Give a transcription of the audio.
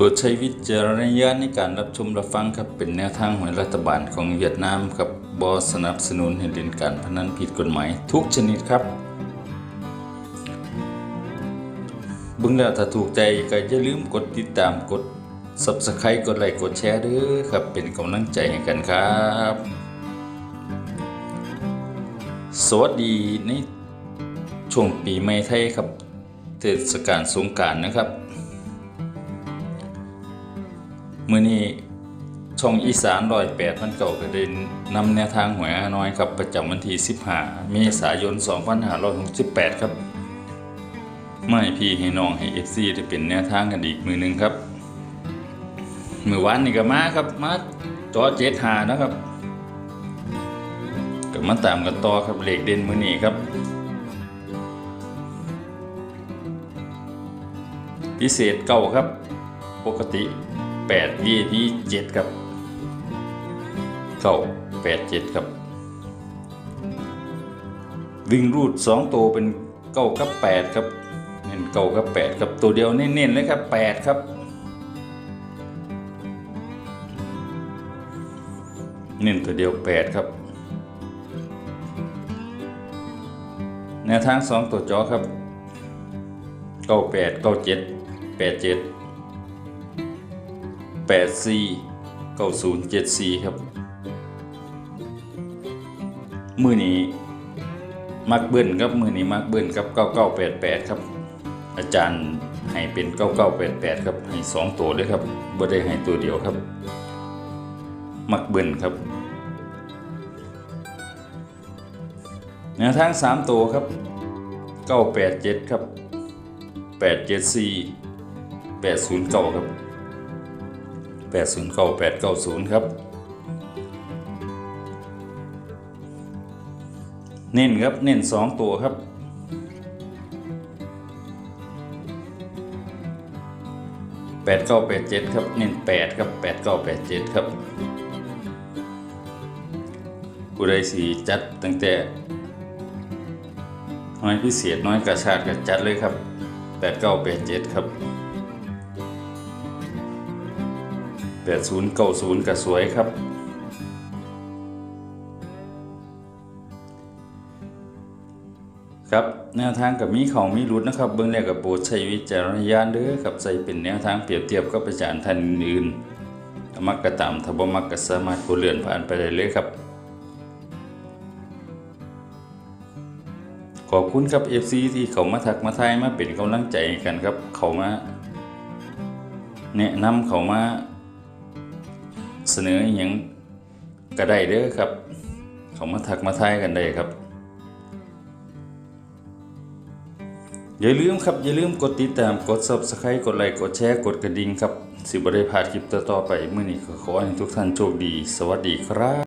โปรดใช้วิจารณญาณในการรับชมรับฟังครับเป็นแนวทางของรัฐบาลของเวียดนามครับบอสนับสนุนให้เล่นการพนันผิดกฎหมายทุกชนิดครับบิ่งแล้วถ้าถูกใจก็อย่าลืมกดติดตามกด Subscribe กดไลค์กดแชร์ด้อครับเป็นกำลังใจให้กันครับ สวัสดีในช่วงปีใหม่ไทยครับ เทศกาลสงกรารนะครับ มื่อนี้ช่องอีสานรอยแปดมันเก่าก็ได้นำแนวทางหวยฮานอยครับประจำวันที่15เมษายน 2568 ครับไม่พี่ให้น้องให้ FC ได้เป็นแนวทางกันอีกมือหนึ่งครับ มือวานนี่ก็มาครับมาจอเจ็ดหานะครับก็มาตามกันต่อครับเลขเด่นมือนี้ครับ พิเศษเก่าครับ ปกติ 8 VIP 7ครับเก่า8 7ครับ วิ่งรูด2ตัวเป็นเก้ากับ8ครับเน้นเก้ากับ8ครับตัวเดียวเน้นๆเลยครับ8ครับเน้นตัวเดียว8ครับแนวทาง2ตัวจอครับ 8 4 90 74 ครับ มือนี้มักเบิ้ลครับมือนี้มักเบิ้ลครับ 9988 ครับ อาจารย์ให้เป็น 9988 ครับ ให้ 2 ตัวด้วยครับบ่ได้ให้ตัวเดียวครับ มักเบิ้ลครับแนวทาง 3 ตัวครับ 987 ครับ 874 809 ครับ 809 890 ครับ เน้นครับ เน้น 2 ตัวครับ แปดเก้าแปดเจ็ดครับ เน้นแปดครับแปดเก้าแปดเจ็ดครับผู้ใดสีจัดตั้งแต่น้อยพิเศษน้อยกระชากกระจัดเลยครับแปดเก้าแปดเจ็ดครับ 8090ก็สวยครับ ครับแนวทางกับมีของมีรุดนะครับเบื้องแรกกับโปรดใช้วิจารณญาณเด้อครับใส่เป็นแนวทางเปรียบเทียบกับอาจารย์ท่านอื่นๆมักกระตามถ้าบ่มักก็สามารถกดเลื่อนผ่านไปได้เลยครับ ขอบคุณครับ FC ที่เขามาทักมาทายมาเป็นกำลังใจกันครับ เขามาแนะนำเขามา เสนออย่างก็ได้เด้อครับ เขามาถักมาทายกันได้ครับ อย่าลืมครับ อย่าลืมกดติดตามกด Subscribe กดไลค์กดแชร์กดกระดิ่งครับ สิบได้พลาดคลิปต่อๆไปเมื่อนี้ขอให้ทุกท่านโชคดี สวัสดีครับ